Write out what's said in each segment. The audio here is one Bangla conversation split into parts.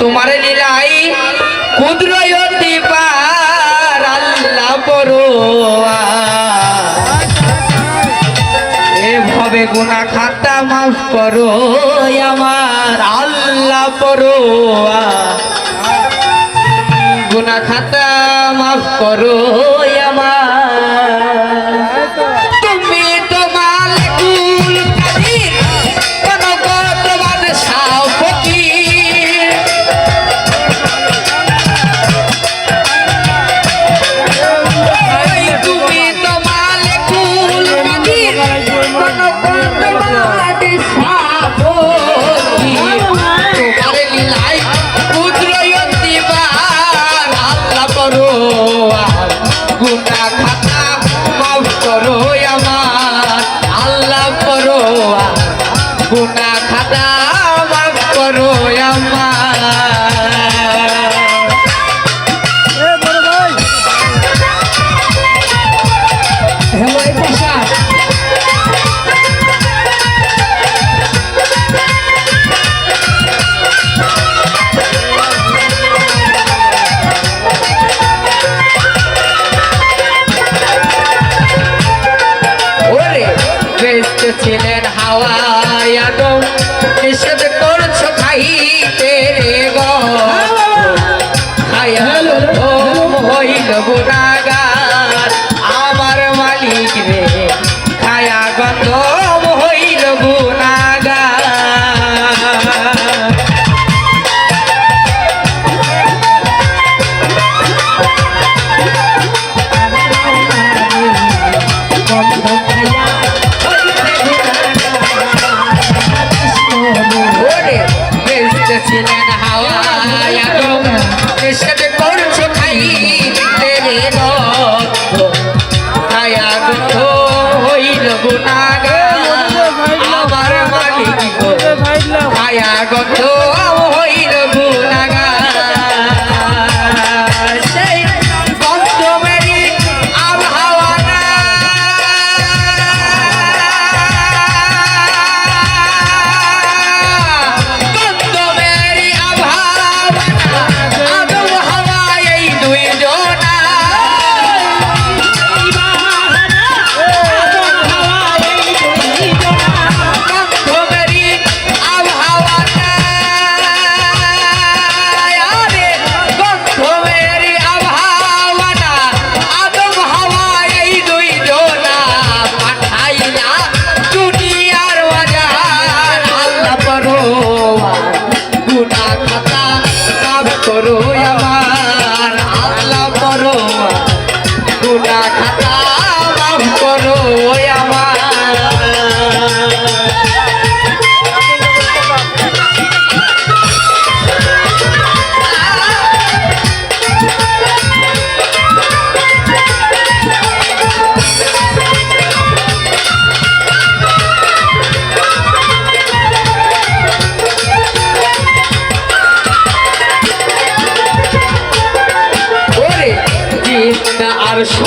তোমারে নিলাই কুদরতি পার আল্লাহ এ গুণা খাতা মাফ করো আমার আল্লাহ পরো গুণা খাতা মাফ করো ছিলেন হাওয়া আদম নিষেধ Oh.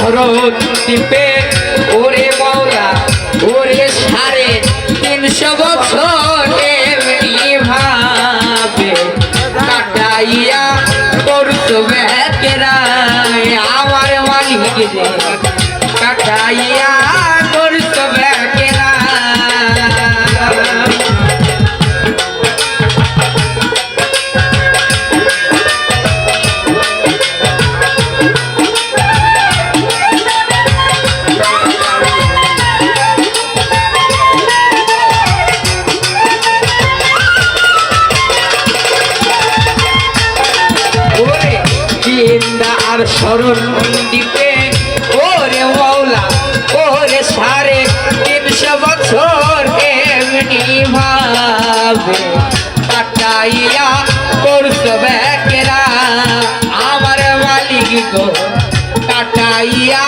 শহরত টিপে ওরে মৌলা ওরে সাড়ে তিনশো বছর ভাবে কাটাইয়া করতো বেকেরা আমার মালিক কাটাইয়া তোমার শরণ দ্বীপে ওরে মৌলা ওরে সাড়ে তিনশো বছর এমনি ভাবে কাটাইয়া করছ বেকেরা আমার মালিক গো, কাটাইয়া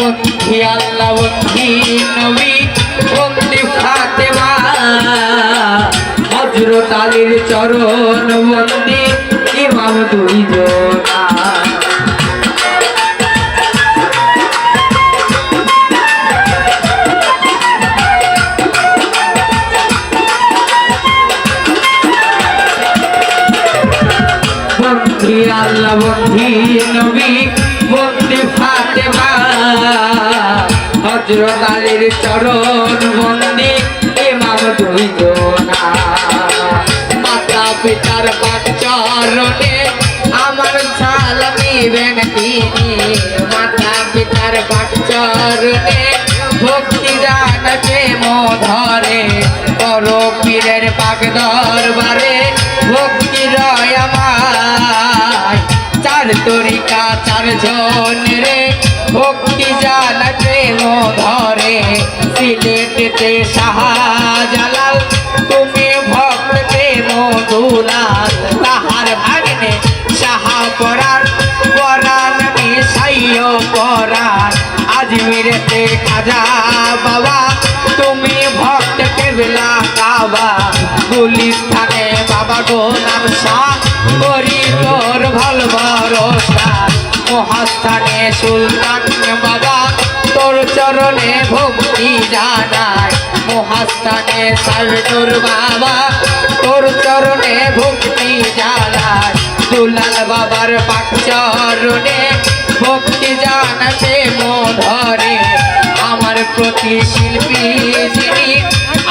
বন্ধি, আল্লাহ বন্ধি, নবী, বন্ধি ফাতেমা। হজরত আলীর চরণ বন্দি, ইমাম দুই বন্ধি, আল্লাহ বন্ধি, নবী, বন্ধি ফাতেমা। হজরত আলীর চরণ বন্দি দুই জনা মাতা পিতার পাচরণে আমার সালামি বেন তিনি। মাতা পিতার পাচরণে ভক্তি জানতে মধরে পর পীরের পাক দরবারে ভক্তি রয় আমার চার তরিকা, চার জন রে ভক্তি জানতে সিলেটেতে শাহজালাল। তুমি ভক্ত প্রেম দুলাল তাহার ভাগ্নে সাহা পরাণ পরাণ মিশাইও পরাণ। আজমিরেতে খাজা বাবা, তুমি ভক্ত কেবলা কাবা। গুলিস্থানে বাবা গোলাম শাহ করি তোর ভালো ভরসা। মহাস্থানে সুলতান বাবা চরণে ভক্তি জানায় মহাস্থানে সালটুর বাবা, তোর চরণে ভক্তি জানায় দুলাল বাবার পাক চরণে ভক্তি জানাতে মধরে। আমার প্রতি শিল্পী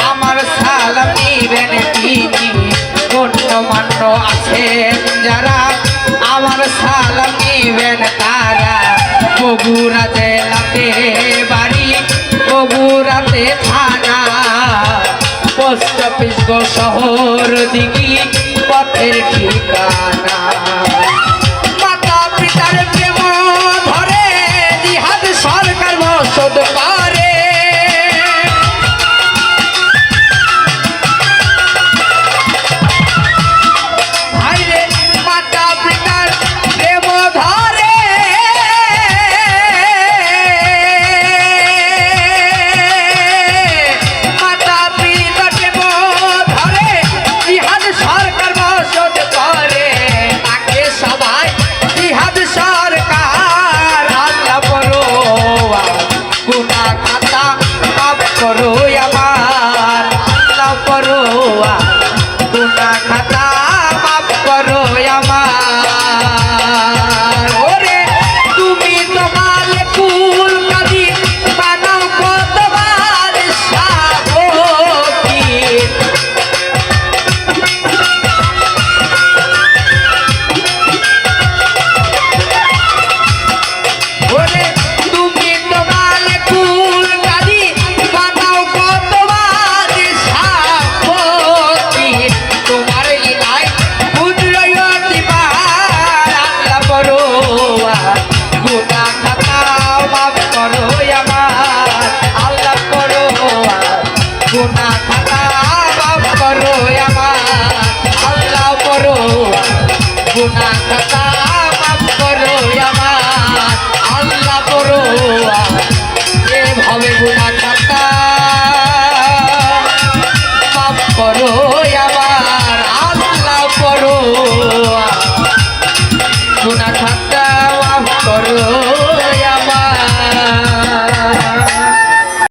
আমার সালাম নিবেন তিনি। গণ্যমান্য আছেন যারা সালাম বগুড়া জেলাতে বাড়ি বগুড়াতে থানা। পোস্ট অফিস গো শহর দিঘি পথের ঠিকানা।